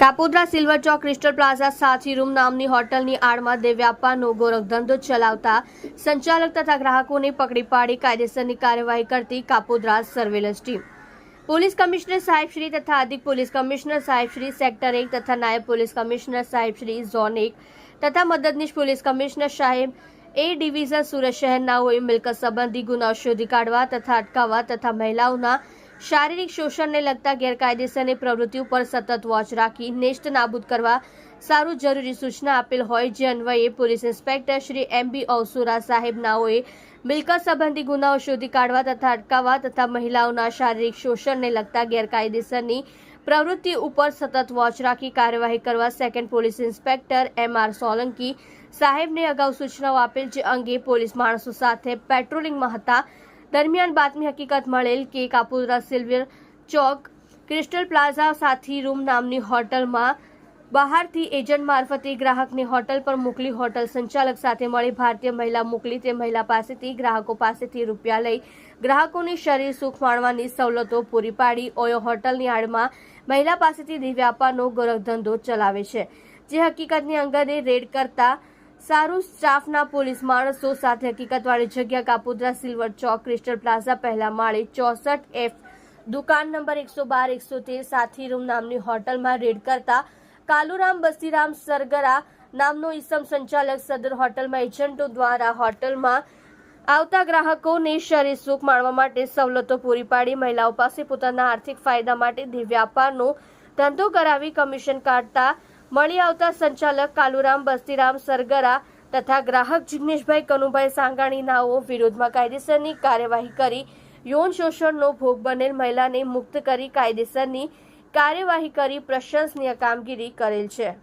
Kapodra silver chowk crystal plaza Sachi room નામની હોટલની આડમાં દેહ ગોરખધંધો ચલાવતા સંચાલક તથા ગ્રાહકોને પકડી પાડી કાયદેસરની કાર્યવાહી કરતી Kapodra surveillance team. Police commissioner સાહેબ શ્રી તથા અધિક પોલીસ કમિશનર સાહેબ શ્રી સેક્ટર એક તથા નાયબ પોલીસ કમિશનર સાહેબ શ્રી ઝોન એક તથા મદદનીશ પોલીસ કમિશનર સાહેબ એ ડિવિઝન સુરત શહેરનાઓએ મિલકત સંબંધી ગુનાઓ શોધી કાઢવા તથા અટકાવવા તથા મહિલાઓના શારીરિક શોષણને લગતા ગેરકાયદેસરની પ્રવૃત્તિ ઉપર સતત વોચ રાખી નેસ્ટ નાબૂદ કરવા સારું જરૂરી સૂચના આપેલ હોય જે અન્વયે police inspector Shri M B Avasura સાહેબ નાઓએ મિલકત સંબંધી ગુનાઓ શોધી કાઢવા તથા અટકાવવા તથા મહિલાઓના શારીરિક શોષણને લગતા ગેરકાયદેસરની પ્રવૃત્તિ ઉપર સતત વોચ રાખી કાર્યવાહી કરવા second police inspector M R Solanki સાહેબને અગાઉ સૂચનાઓ આપેલ જે અંગે પોલીસ માણસો સાથે પેટ્રોલિંગમાં હતા દરમિયાન બાતમી હકીકત મળેલ કે Kapodara silver chowk, crystal plaza Sathi room નામની હોટલમાં બહારથી એજન્ટ મારફતે ગ્રાહકને હોટલ પર મોકલી હોટલ સંચાલક સાથે મળી ભારતીય મહિલા મોકલી તે મહિલા પાસેથી ગ્રાહકો પાસેથી રૂપિયા લઈ ગ્રાહકોની શરીર સુખ માણવાની સવલતો પૂરી પાડી. ઓયો હોટલની આડમાં મહિલા પાસેથી વ્યાપારનો ગોરખધંધો ચલાવે છે. જે હકીકતની અંગતે રેડ કરતા સારું સ્ટાફના પોલીસ માણસો સાથે હકીકતવાળી જગ્યા Kapodra silver chowk, crystal plaza, પહેલા માળે, ચોસઠ એફ. દુકાન નંબર એકસો બાર, એકસો તેર, સાથી રૂમ નામની હોટલમાં રેડ કરતા કાલુરામ બસીરામ સરગરા નામનો ઈસમ સંચાલક સદર હોટલમાં એજન્ટો દ્વારા હોટલમાં આવતા ગ્રાહકોને શરીર સુખ માણવા માટે સવલતો પૂરી પાડી. મહિલાઓ પાસે પોતાના આર્થિક ફાયદા માટે દિવ્યાપારનો વ્યાપારનો ધંધો કરાવી કમિશન કાઢતા મળી આવતા સંચાલક કાલુરામ, બસ્તીરામ, સરગરા તથા ગ્રાહક જિગ્નેશભાઈ કનુભાઈ સાંગાણીનાઓ વિરોધમાં કાયદેસરની કાર્યવાહી કરી. યૌન શોષણનો ભોગ બનેલ મહિલાને મુક્ત કરી કાયદેસરની કાર્યવાહી કરી પ્રશંસનીય કામગીરી કરેલ છે.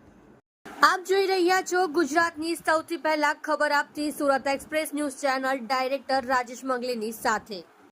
આપ જોઈ રહ્યા છો ગુજરાતની સૌથી પહેલા ખબર આપતી Surat express news channel director Rajesh મંગલીની સાથે.